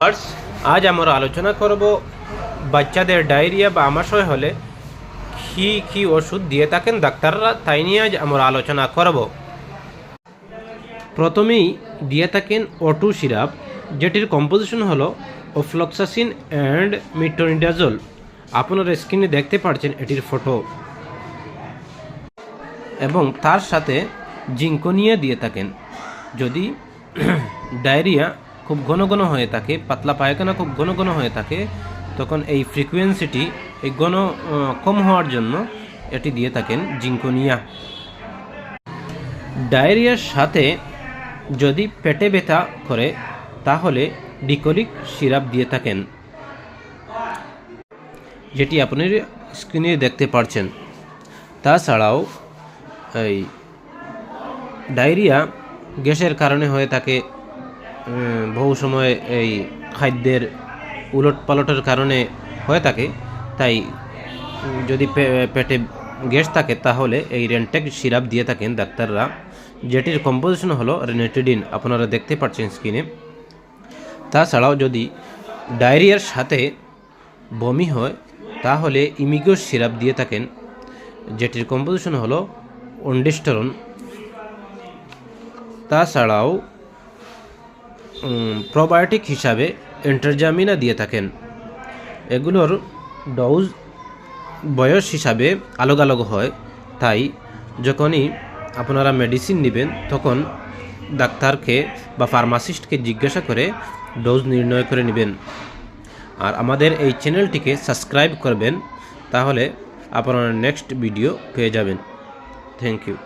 Viewers, আজ আমরা আলোচনা করব বাচ্চাদের ডায়রিয়া বা আমাশয় হলে কি কি ওষুধ দিয়ে থাকেন ডাক্তাররা তাই নিয়ে আজ আমরা আলোচনা করব। প্রথমেই দিয়ে থাকেন অটু সিরাপ যেটির কম্পোজিশন হলো ওফ্লক্সাসিন অ্যান্ড মিটোনিডাজল আপনারা স্ক্রিনে দেখতে পাচ্ছেন এটির ফটো এবং তার সাথে জিঙ্কোনিয়া দিয়ে থাকেন। যদি ডায়রিয়া খুব ঘন ঘন হয়ে থাকে, পাতলা পায়খানা খুব ঘন ঘন হয়ে থাকে, তখন এই ফ্রিকোয়েন্সিটি এই ঘন কম হওয়ার জন্য এটি দিয়ে থাকেন জিঙ্কোনিয়া। ডায়রিয়ার সাথে যদি পেটে ব্যথা করে, তাহলে ডিকোলিক সিরাপ দিয়ে থাকেন, যেটি আপনি স্ক্রিনে দেখতে পারছেন। তাছাড়াও এই ডায়রিয়া গ্যাসের কারণে হয়ে থাকে বহু সময় এই খাদ্যের উলট পালটের কারণে হয়ে থাকে। তাই যদি পেটে গ্যাস থাকে, তাহলে এই রেন্টেক সিরাপ দিয়ে থাকেন ডাক্তাররা। যেটির কম্পোজিশন হলো রেনেটিডিন, আপনারা দেখতে পাচ্ছেন স্ক্রিনে তাছাড়াও যদি ডায়রিয়ার সাথে বমি হয়, তাহলে ইমিগো সিরাপ দিয়ে থাকেন। যেটির কম্পোজিশন হলো অন্ডিস্টরন। তাছাড়াও প্রোবায়োটিক হিসাবে এন্টারজামিনা দিয়ে থাকেন। এগুলোর ডোজ বয়স হিসাবে আলোক আলোক হয়। তাই যখনই আপনারা মেডিসিন নেবেন, তখন ডাক্তারকে বা ফার্মাসিস্টকে জিজ্ঞাসা করে ডোজ নির্ণয় করে নেবেন। আর আমাদের এই চ্যানেলটিকে সাবস্ক্রাইব করবেন, তাহলে আপনারা নেক্সট ভিডিও পেয়ে যাবেন। Thank you